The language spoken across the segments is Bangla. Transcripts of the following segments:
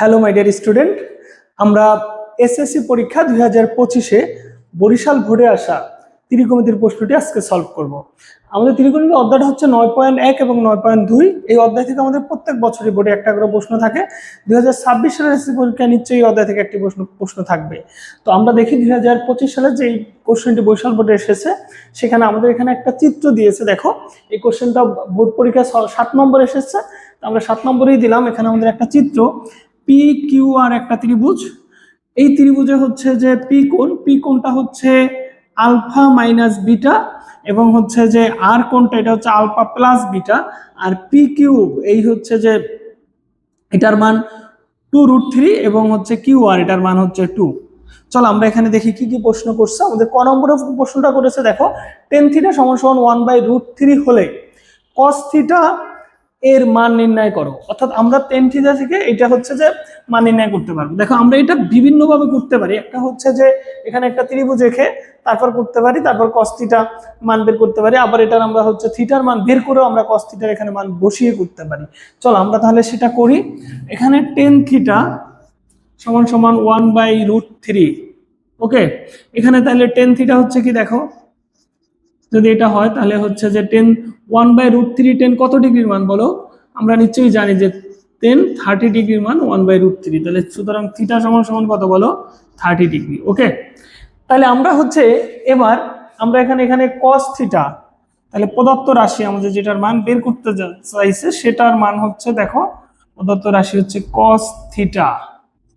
হ্যালো মাই ডিয়ার স্টুডেন্ট আমরা এসএসসি পরীক্ষা দুই হাজার পঁচিশে বরিশাল ভোরে আসা ত্রিকোণমিতির প্রশ্নটি আজকে সলভ করব। আমাদের ত্রিকোণমিতির অধ্যায়টা হচ্ছে নয় পয়েন্ট এক এবং নয় পয়েন্ট দুই। এই অধ্যায় থেকে আমাদের প্রত্যেক বছরই বোর্ডে একটা করে প্রশ্ন থাকে। দুই হাজার ছাব্বিশ সালের এসএসসি পরীক্ষা নিশ্চয়ই এই অধ্যায় থেকে একটি প্রশ্ন প্রশ্ন থাকবে। তো আমরা দেখি দুই হাজার পঁচিশ সালে যে এই কোশ্চেনটি বরিশাল বোর্ডে এসেছে, সেখানে আমাদের এখানে একটা চিত্র দিয়েছে, দেখো। এই কোশ্চেনটা বোর্ড পরীক্ষা সাত নম্বর এসেছে। আমরা সাত নম্বরেই দিলাম, এখানে আমাদের একটা চিত্র। পি কিউ আর একটা ত্রিভুজ। এই ত্রিভুজে হচ্ছে যে পি কোণ পি কোণটা হচ্ছে আলফা মাইনাস বিটা এবং হচ্ছে যে আর কোণটা এটা হচ্ছে আলফা প্লাস বিটা। আর পি কিউব, এই হচ্ছে যে এটার মান টু রুট থ্রি এবং হচ্ছে কিউ আর এটার মান হচ্ছে টু চলো আমরা এখানে দেখি কি কি প্রশ্ন করছে। আমাদের ক নম্বরে প্রশ্নটা করেছে, দেখো টেন থিটা সমান সমান ওয়ান বাই রুট থ্রি হলে কস থিটা এর মান নির্ণয় করো। অর্থাৎ আমরা টেন থিটা থেকে এটা হচ্ছে যে মান নির্ণয় করতে পারব। দেখো, আমরা এটা বিভিন্নভাবে করতে পারি। একটা হচ্ছে যে এখানে একটা ত্রিভুজ রেখে তারপর করতে পারি, তারপর কস থিটা মান বের করতে পারি। আবার এটার আমরা হচ্ছে থিটার মান বের করেও আমরা কস থিটার এখানে মান বসিয়ে করতে পারি। চলো, আমরা তাহলে সেটা করি। এখানে টেন থিটা সমান সমান one by root three okay এখানে তাহলে টেন থিটা হচ্ছে কি দেখো? যদি এটা হয়, তাহলে হচ্ছে যে tan one by root three tan কত ডিগ্রির মান বলো? আমরা নিশ্চয়ই জানি যে টেন থার্টি ডিগ্রির মান ওয়ান বাই রুট থ্রি তাহলে সুতরাং থিটা সমান সমান কত বলো? থার্টি ডিগ্রি ওকে তাহলে আমরা হচ্ছে এবার আমরা এখানে এখানে কস থিটা তাহলে প্রদত্ত রাশি আমাদের যেটার মান বের করতে চাইছে, সেটার মান হচ্ছে দেখো, প্রদত্ত রাশি হচ্ছে কস থিটা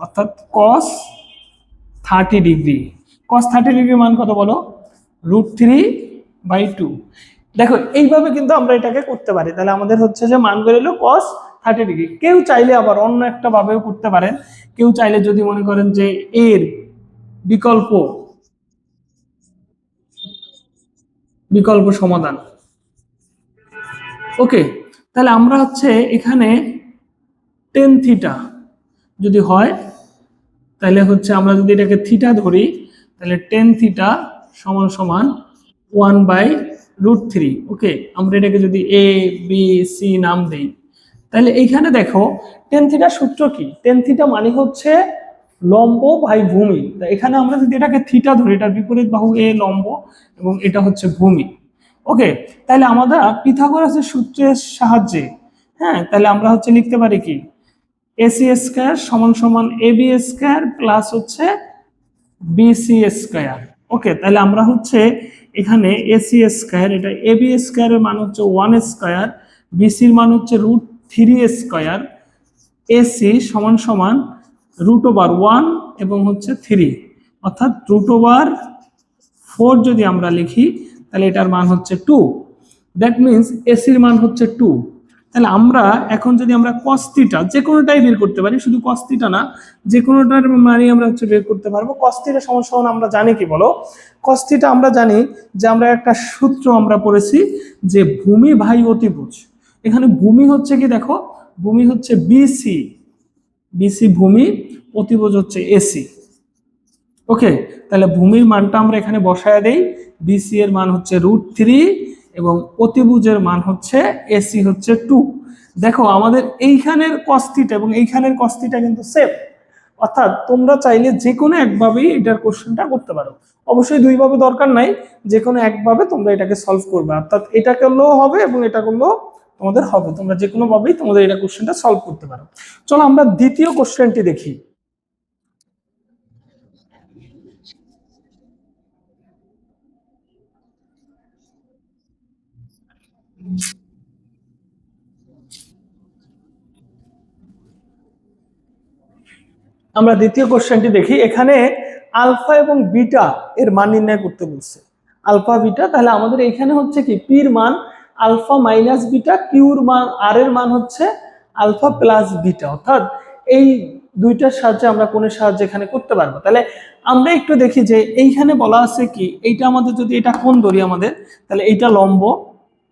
অর্থাৎ cos thirty degree. Cos thirty degree মান কত বলো? রুট থ্রি বাই টু দেখো, এইভাবে কিন্তু আমরা এটাকে করতে পারি। তাহলে আমাদের হচ্ছে যে মান বেরোলো কস থার্টি ডিগ্রি কেউ চাইলে আবার অন্য একটা ভাবেও করতে পারেন। কেউ চাইলে যদি মনে করেন যে এর বিকল্প বিকল্প সমাধান। ওকে, তাহলে আমরা হচ্ছে এখানে টেন থিটা যদি হয়, তাহলে হচ্ছে আমরা যদি এটাকে থিটা ধরি, তাহলে টেন থিটা সমান সমান one by root three okay আমরা এটাকে যদি এ বি সি নাম দিই, তাহলে এইখানে দেখো টেন থিটা সূত্র কি? টেন থিটা মানে হচ্ছে লম্ব বাই ভূমি। তা এখানে আমরা যদি এটাকে থিটা ধরি, এটার বিপরীত বাহু এ লম্ব এবং এটা হচ্ছে ভূমি ওকে তাহলে আমরা পিথাগোরাসের সূত্রের সাহায্যে হ্যাঁ? তাহলে আমরা হচ্ছে লিখতে পারি কি? এসি স্কোয়ার সমান সমান এ বি স্কোয়ার প্লাস হচ্ছে বি বিসি স্কোয়ার ওকে তাহলে আমরা হচ্ছে এখানে এসি স্কোয়ার এটা এ বি স্কোয়ারের মান হচ্ছে ওয়ান স্কোয়ার বিসির মান হচ্ছে রুট থ্রি স্কোয়ার এসি সমান সমান রুট ওভার ওয়ান এবং হচ্ছে থ্রি অর্থাৎ রুট ওভার ফোর যদি আমরা লিখি, তাহলে এটার মান হচ্ছে টু দ্যাট মিনস এসির মান হচ্ছে টু তাহলে আমরা এখন যদি আমরা কস্তিটা যে কোনোটাই বের করতে পারি, শুধু কস্তিটা না যে কোনোটার মানে আমরা হচ্ছে বের করতে পারব। কস্তিটা সমান আমরা জানি কি বলো? কস্তিটা আমরা জানি যে আমরা একটা সূত্র আমরা পড়েছি যে ভূমি ভাই অতিভুজ। এখানে ভূমি হচ্ছে কি দেখো? ভূমি হচ্ছে বিসি বিসি ভূমি, অতিভুজ হচ্ছে এসি ওকে তাহলে ভূমির মানটা আমরা এখানে বসায় দেই। বিসি এর মান হচ্ছে রুট থ্রি এবং অতিভুজের মান হচ্ছে এসি হচ্ছে টু দেখো, আমাদের এইখানের কস্তিটা এবং এইখানের কস্তিটা কিন্তু সেম অর্থাৎ তোমরা চাইলে যে কোনো একভাবেই এটার কোশ্চেনটা করতে পারো। অবশ্যই দুইভাবে দরকার নাই যে কোনো একভাবে তোমরা এটাকে সলভ করবে। অর্থাৎ এটা করলেও হবে এবং এটা করলেও তোমাদের হবে। তোমরা যে কোনোভাবেই তোমাদের এটা কোশ্চেনটা সলভ করতে পারো। চলো আমরা দ্বিতীয় কোশ্চেনটি দেখি। আমরা দ্বিতীয় কোশ্চেনটি দেখি। এখানে আলফা এবং বিটা এর মান নির্ণয় করতে বলছে। আলফা, বিটা, তাহলে আমাদের এখানে হচ্ছে কি? পির মান আলফা মাইনাস বিটা কিউর মান, আর এর মান হচ্ছে আলফা প্লাস বিটা। অর্থাৎ এই দুইটার সাহায্যে আমরা কোণের সাহায্যে এখানে করতে পারব। তাহলে আমরা একটু দেখি যে এইখানে বলা আছে কি, এইটা আমাদের যদি এটা কোন ধরি আমাদের, তাহলে এইটা লম্ব,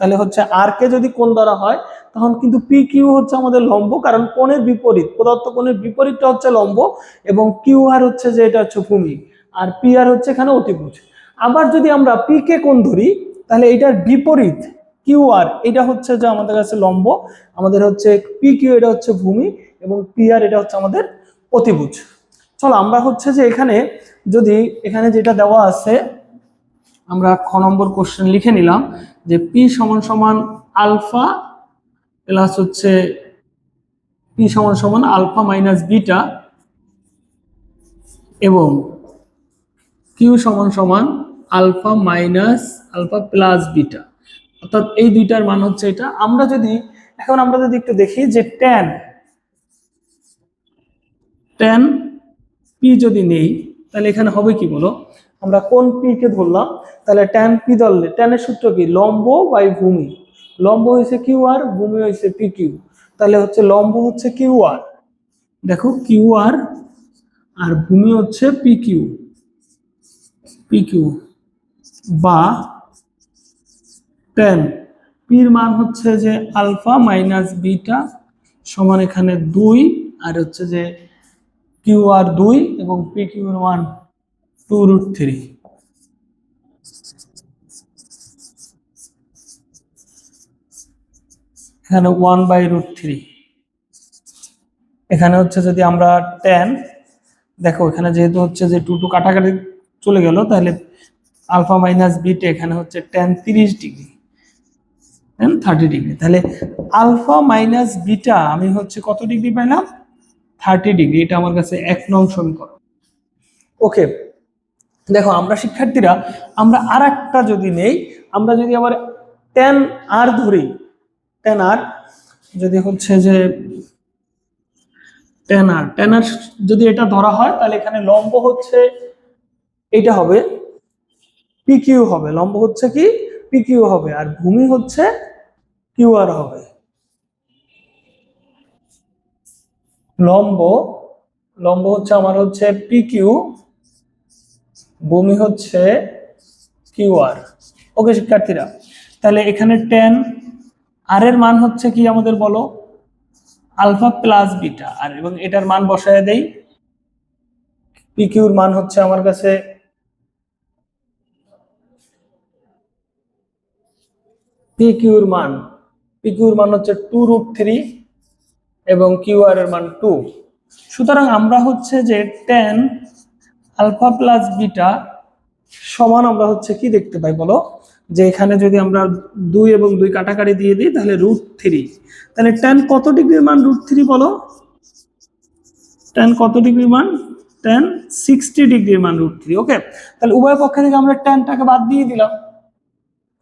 তাহলে হচ্ছে আর কে যদি কোন ধরা হয় তখন কিন্তু পি কিউ হচ্ছে আমাদের লম্ব, কারণ কোণের বিপরীত প্রদত্ত কোণের বিপরীতটা হচ্ছে লম্ব এবং কিউ আর হচ্ছে যে এটা হচ্ছে ভূমি, আর পি আর হচ্ছে এখানে অতিভুজ। আবার যদি আমরা পি কে কোণ ধরি, তাহলে এটার বিপরীত কিউ আর এটা হচ্ছে যে আমাদের কাছে লম্ব, আমাদের হচ্ছে পি কিউ এটা হচ্ছে ভূমি এবং পি আর এটা হচ্ছে আমাদের অতিভুজ। চলো, আমরা হচ্ছে যে এখানে যদি এখানে যেটা দেওয়া আছে, আমরা খ নম্বর কোশ্চেন লিখে নিলাম যে পি সমান সমান আলফা প্লাস হচ্ছে পি সমান সমান আলফা মাইনাস বিটা এবং কিউ সমান সমান alpha minus alpha plus beta. অর্থাৎ এই দুইটার মান হচ্ছে এটা। আমরা যদি, এখন আমরা যদি একটু দেখি যে ট্যান ট্যান পি যদি নেই, তাহলে এখানে হবে কি বলো? আমরা কোন পি কে ধরলাম? তাহলে ট্যান পি ধরলে ট্যানের সূত্র কি? লম্ব বাই ভূমি। লম্ব হয়েছে কিউ আর, ভূমি হয়েছে পি কিউ। তাহলে হচ্ছে লম্ব হচ্ছে কিউ আর। দেখো, কিউ আর আর ভূমি হচ্ছে পি কিউ। পি কিউ বা টেন পির মান হচ্ছে যে আলফা মাইনাস বিটা সমান এখানে দুই, আর হচ্ছে যে কিউ আর দুই এবং পি কিউর মান টু রুট থ্রি এখানে ওয়ান বাই রুট থ্রি এখানে হচ্ছে যদি আমরা টেন দেখো এখানে যেহেতু হচ্ছে যে টু টু কাটাকাটি চলে গেল, তাহলে আলফা মাইনাস বিটা এখানে হচ্ছে টেন তিরিশ ডিগ্রি টেন থার্টি ডিগ্রি তাহলে আলফা মাইনাস বিটা আমি হচ্ছে কত ডিগ্রি পাইলাম থার্টি ডিগ্রি এটা আমার কাছে এক নং সমীকরণ। ওকে দেখো আমরা শিক্ষার্থীরা, আমরা আর একটা যদি নেই, আমরা যদি আবার টেন আর ধরি টেন আর যদি হচ্ছে যে টেন আর যদি এটা ধরা হয়, তাহলে এখানে লম্ব হচ্ছে এটা হবে পিকিউ হবে। লম্ব হচ্ছে কি? পিকিউ হবে। আর ভূমি হচ্ছে কিউ আর হবে। লম্ব লম্ব হচ্ছে আমার হচ্ছে পিকিউ ভূমি হচ্ছে কিউ আর ওকে শিক্ষার্থীরা, তাহলে এখানে টেন আর এর মান হচ্ছে কি আমাদের বলো? Alpha plus beta. আর এবং এটার মান বসায় দেই। পিকিউর মান হচ্ছে আমার কাছে পিকিউর মান। পিকিউর মান হচ্ছে টু রুট থ্রি এবং কিউ আর এর মান টু সুতরাং আমরা হচ্ছে যে টেন আলফা প্লাস বিটা সমান আমরা হচ্ছে কি দেখতে পাই বলো? যে এখানে যদি আমরা দুই এবং দুই কাটাকাটি দিয়ে দিই, তাহলে রুট থ্রি তাহলে টেন কত ডিগ্রির মান রুট থ্রি বলো? টেন কত ডিগ্রির মান? টেন সিক্সটি ডিগ্রির মান রুট থ্রি ওকে তাহলে উভয় পক্ষ থেকে আমরা টেনটাকে বাদ দিয়ে দিলাম।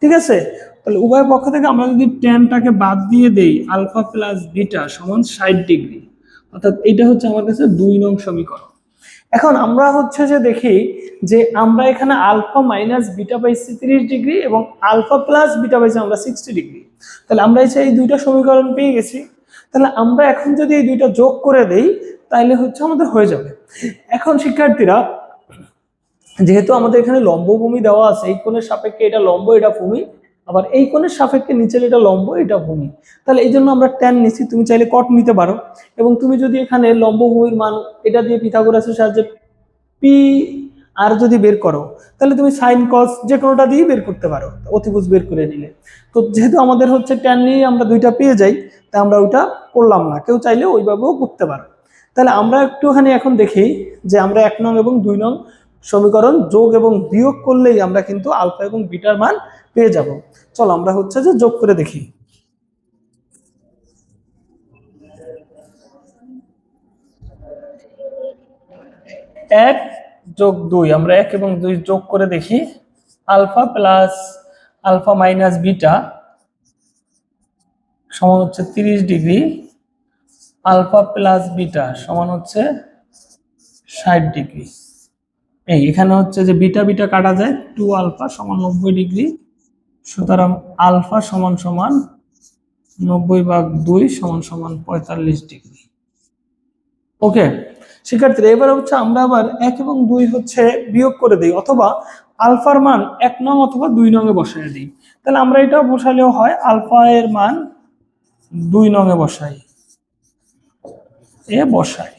ঠিক আছে? তাহলে উভয় পক্ষ থেকে আমরা যদি টেনটাকে বাদ দিয়ে দেই আলফা প্লাস বিটা সমান ষাট ডিগ্রি, অর্থাৎ এটা হচ্ছে আমার কাছে দুই নং সমীকরণ। এখন আমরা হচ্ছে যে দেখি যে আমরা এখানে আলফা মাইনাস বিটা পাইছি তিরিশ ডিগ্রি এবং আলফা প্লাস বিটা পাইছি আমরা সিক্সটি ডিগ্রি। তাহলে আমরা এসে এই দুইটা সমীকরণ পেয়ে গেছি। তাহলে আমরা এখন যদি এই দুইটা যোগ করে দেই তাহলে হচ্ছে আমাদের হয়ে যাবে। এখন শিক্ষার্থীরা, যেহেতু আমাদের এখানে লম্ব ভূমি দেওয়া আছে, এই কোণের সাপেক্ষে এটা লম্ব, এটা ভূমি আবার এই কোণের সাপেক্ষে নিচের এটা লম্ব, এটা ভূমি। তাহলে এই জন্য আমরা ট্যান নিচ্ছি, তুমি চাইলে কট নিতে পারো। এবং তুমি যদি এখানে লম্ব ভূমির মান, এটা দিয়ে পিথাগোরাসের সাহায্যে পি আর যদি বের করো, তাহলে তুমি সাইন কস যে কোনোটা দিয়ে বের করতে পারো, অতিভুজ বের করে নিলে। তো যেহেতু আমাদের হচ্ছে ট্যান নিয়ে আমরা দুইটা পেয়ে যাই তা আমরা ওইটা করলাম না। কেউ চাইলে ওইভাবেও করতে পারো। তাহলে আমরা একটুখানি এখন দেখি যে আমরা এক নং এবং দুই নং সমীকরণ যোগ এবং বিয়োগ করলেই আমরা কিন্তু আলফা এবং বিটার মান পেয়ে যাব। চলো আমরা হচ্ছে যে যোগ করে দেখি। এক যোগ দুই, আমরা এক এবং দুই যোগ করে দেখি। Alpha plus alpha minus beta সমান হচ্ছে তিরিশ ডিগ্রি। আলফা প্লাস বিটা সমান হচ্ছে ষাট ডিগ্রি। এই, এখানে হচ্ছে যে বিটা বিটা কাটা যায়। টু আলফা সমান নব্বই ডিগ্রি। সুতরাং আলফা সমান সমান নব্বই ভাগ দুই সমান সমান পঁয়তাল্লিশ ডিগ্রি। ওকে, শিক্ষার্থীরা, এবার হচ্ছে আমরা আবার এক এবং দুই হচ্ছে বিয়োগ করে দিই অথবা আলফার মান এক নং অথবা দুই নং এ বসায় দিই। তাহলে আমরা এটা বসালেও হয়, আলফা এর মান দুই নং এ বসাই। এ বসাই।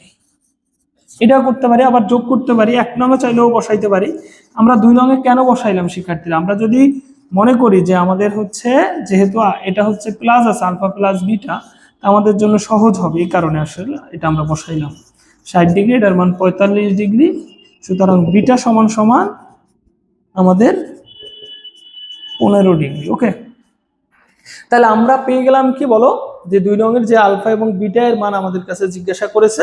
এটা করতে পারি, আবার যোগ করতে পারি, এক নঙে চাইলেও বসাইতে পারি। আমরা দুই নঙে কেন বসাইলাম শিক্ষার্থীরা? আমরা যদি মনে করি যে আমাদের হচ্ছে, যেহেতু এটা হচ্ছে প্লাস আছে আলফা প্লাস বিটা আমাদের জন্য সহজ হবে এই কারণে আসলে এটা আমরা বসাইলাম। ষাট ডিগ্রি এটার মান পঁয়তাল্লিশ ডিগ্রি সুতরাং বিটা সমান সমান আমাদের পনেরো ডিগ্রি ওকে তাহলে আমরা পেয়ে গেলাম কি বলো? যে দুই রঙের যে আলফা এবং বিটা এর মান আমাদের কাছে জিজ্ঞাসা করেছে,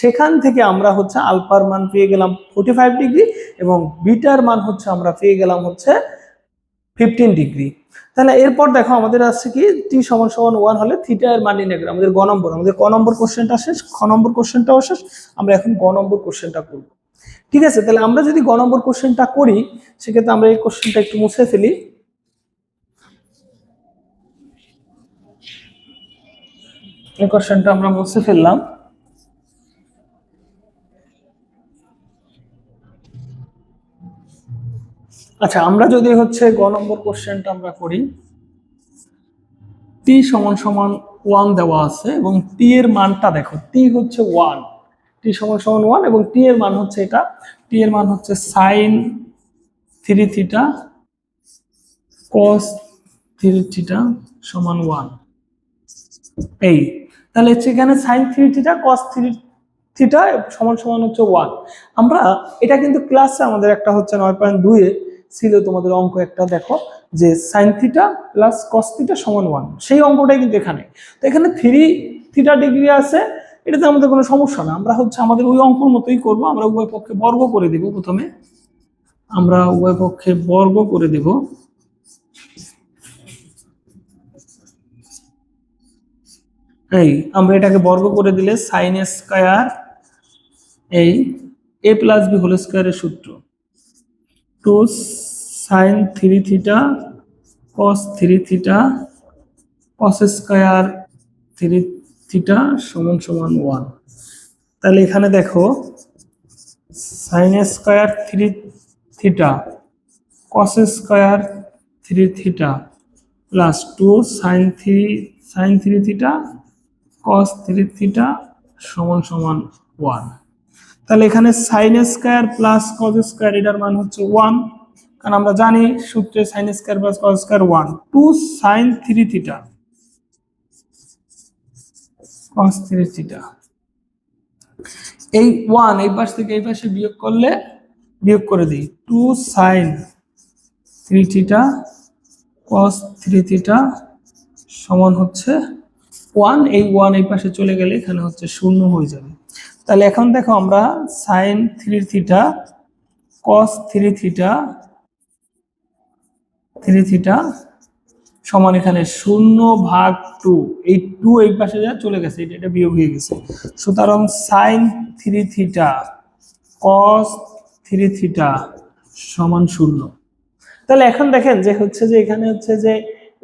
সেখান থেকে আমরা হচ্ছে আলফার মান পেয়ে গেলাম ফোর্টি ডিগ্রি এবং বিটার মান হচ্ছে আমরা পেয়ে গেলাম হচ্ছে ফিফটিন ডিগ্রি তাহলে এরপর দেখো আমাদের আছে কি টি সমান সমান ওয়ান হলে থিটা এর মান নির্ণয় আমাদের গ নম্বর, আমাদের ক নম্বর কোশ্চেনটা শেষ, খ নম্বর কোশ্চেনটাও শেষ, আমরা এখন গ নম্বর কোশ্চেনটা করব। ঠিক আছে, তাহলে আমরা যদি গ নম্বর কোশ্চেনটা করি, সেক্ষেত্রে আমরা এই কোশ্চেনটা একটু মুছে ফেলি। এই কোশ্চেনটা আমরা মুছে ফেললাম। আচ্ছা আমরা যদি হচ্ছে গ নম্বর কোশ্চেনটা আমরা করি, টি সমান সমান ওয়ান দেওয়া আছে এবং টি এর মানটা দেখো, টি হচ্ছে ওয়ান, টি সমান সমান ওয়ান এবং টি এর মান হচ্ছে এটা, টি এর মান হচ্ছে sine three theta cos three theta সমান ওয়ান। এই, তাহলে এখানে sine three theta, cos three theta সমান সমান হচ্ছে ওয়ান। আমরা এটা কিন্তু ক্লাসে আমাদের একটা হচ্ছে নয় পয়েন্ট দুয়ে ছিল তোমাদের অঙ্ক একটা, দেখো, যে sine theta plus cos theta সমান ওয়ান সেই অঙ্কটাই কিন্তু এখানে। তো এখানে থ্রি থিটা ডিগ্রি আছে, এটাতে আমাদের কোনো সমস্যা না। আমরা হচ্ছে আমাদের ওই অঙ্কর মতোই করব, আমরা উভয় পক্ষে বর্গ করে দেব প্রথমে। আমরা উভয় পক্ষে বর্গ করে দেব। এই, আমরা এটাকে বর্গ করে দিলে সাইন স্কয়ার এই এ প্লাস বি হোল স্কয়ারের সূত্র। Two sine three theta cos three theta cos square three theta সমান সমান ওয়ান তাহলে এখানে দেখো sine square three theta cos square three theta plus two sine three sine three theta cos three theta সমান সমান ওয়ান তাহলে এখানে sine square plus cos square এটার মান হচ্ছে ওয়ান কারণ আমরা জানি সূত্রে sine square plus cos square one two sine three theta cos three theta এই ওয়ান এই পাশ থেকে এই পাশে বিয়োগ করলে বিয়োগ করে দিই। Two sine three theta cos three theta সমান হচ্ছে ওয়ান এই ওয়ান এই পাশে চলে গেলে এখানে হচ্ছে শূন্য হয়ে যাবে। তাহলে এখন দেখো আমরা sine three theta cos three theta three theta সমান এখানে শূন্য ভাগ টু এই টু এই পাশে যা চলে গেছে, এটা এটা বিয়োগ হয়ে গেছে। সুতরাং sine three theta cos three theta সমান শূন্য। তাহলে এখন দেখেন যে হচ্ছে যে এখানে হচ্ছে যে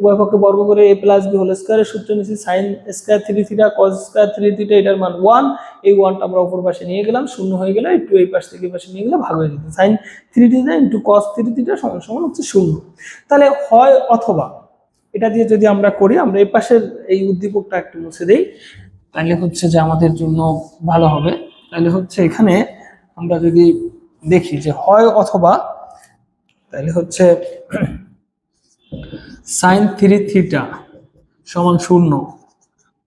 উভয় পক্ষে বর্গ করে এ প্লাস বি হোল স্কোয়ারের সূত্র নিচ্ছি sine square three theta cos square three theta এটার মান ওয়ান এই ওয়ানটা আমরা অপর পাশে নিয়ে গেলাম, শূন্য হয়ে গেলে একটু এই পাশ থেকে পাশে নিয়ে গেলে ভাগ হয়ে যেত। Sine three theta into cos three theta সমান সমান হচ্ছে শূন্য। তাহলে হয় অথবা, এটা দিয়ে যদি আমরা করি, আমরা এই পাশের এই উদ্দীপকটা একটু মুছে দিই। তাহলে হচ্ছে যে আমাদের জন্য ভালো হবে। তাহলে হচ্ছে এখানে আমরা যদি দেখি যে হয় অথবা, তাহলে হচ্ছে সাইন থ্রি থিটা সমান শূন্য।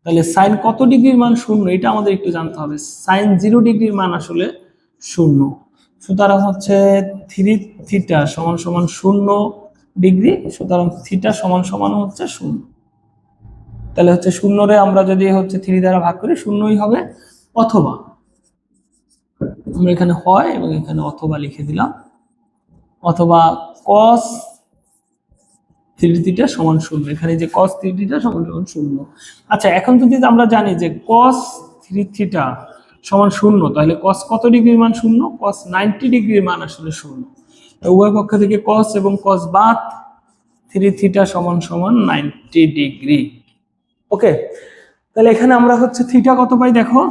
তাহলে সাইন কত ডিগ্রির মান শূন্য? এটা আমাদের একটু জানতে হবে। সাইন জিরো ডিগ্রির মান আসলে শূন্য। সুতরাং হচ্ছে থ্রি থিটা সমান সমান শূন্য ডিগ্রি, সুতরাং থিটা সমান সমান হচ্ছে শূন্য। তাহলে হচ্ছে শূন্যরে আমরা যদি হচ্ছে থ্রি দ্বারা ভাগ করি, শূন্যই হবে অথবা। আমরা এখানে হয় এবং এখানে অথবা লিখে দিলাম। অথবা কস থ্রি থিটা সমান শূন্য। এখানে যে কস থ্রি সমান সমান শূন্য। আচ্ছা এখন যদি আমরা জানি যে কস থ্রি থিটা সমান শূন্য, তাহলে কস কত ডিগ্রির মান শূন্য? কস নাইনটি ডিগ্রির মান আসলে শূন্য। উভয় পক্ষ থেকে কস এবং কস বাদ থ্রি থিটা সমান সমান নাইনটি ডিগ্রি। ওকে তাহলে এখানে আমরা হচ্ছে থিটা কত পাই দেখো?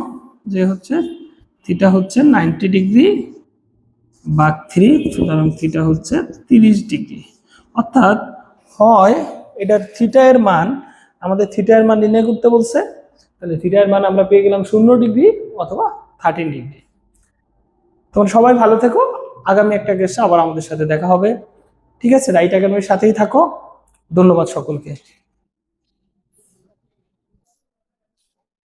যে হচ্ছে থিটা হচ্ছে নাইনটি ডিগ্রি বা থ্রি সুতরাং থিটা হচ্ছে তিরিশ ডিগ্রি। অর্থাৎ হয়, এটার থিটা এর মান, আমাদের থিটা এর মান নির্ণয় করতে বলছে, তাহলে থিটা এর মান আমরা পেয়ে গেলাম শূন্য ডিগ্রি অথবা থার্টিন ডিগ্রি। তোমরা সবাই ভালো থেকো, আগামী একটা গেস্টে আবার আমাদের সাথে দেখা হবে। ঠিক আছে রাইট আগামীর সাথেই থাকো। ধন্যবাদ সকলকে।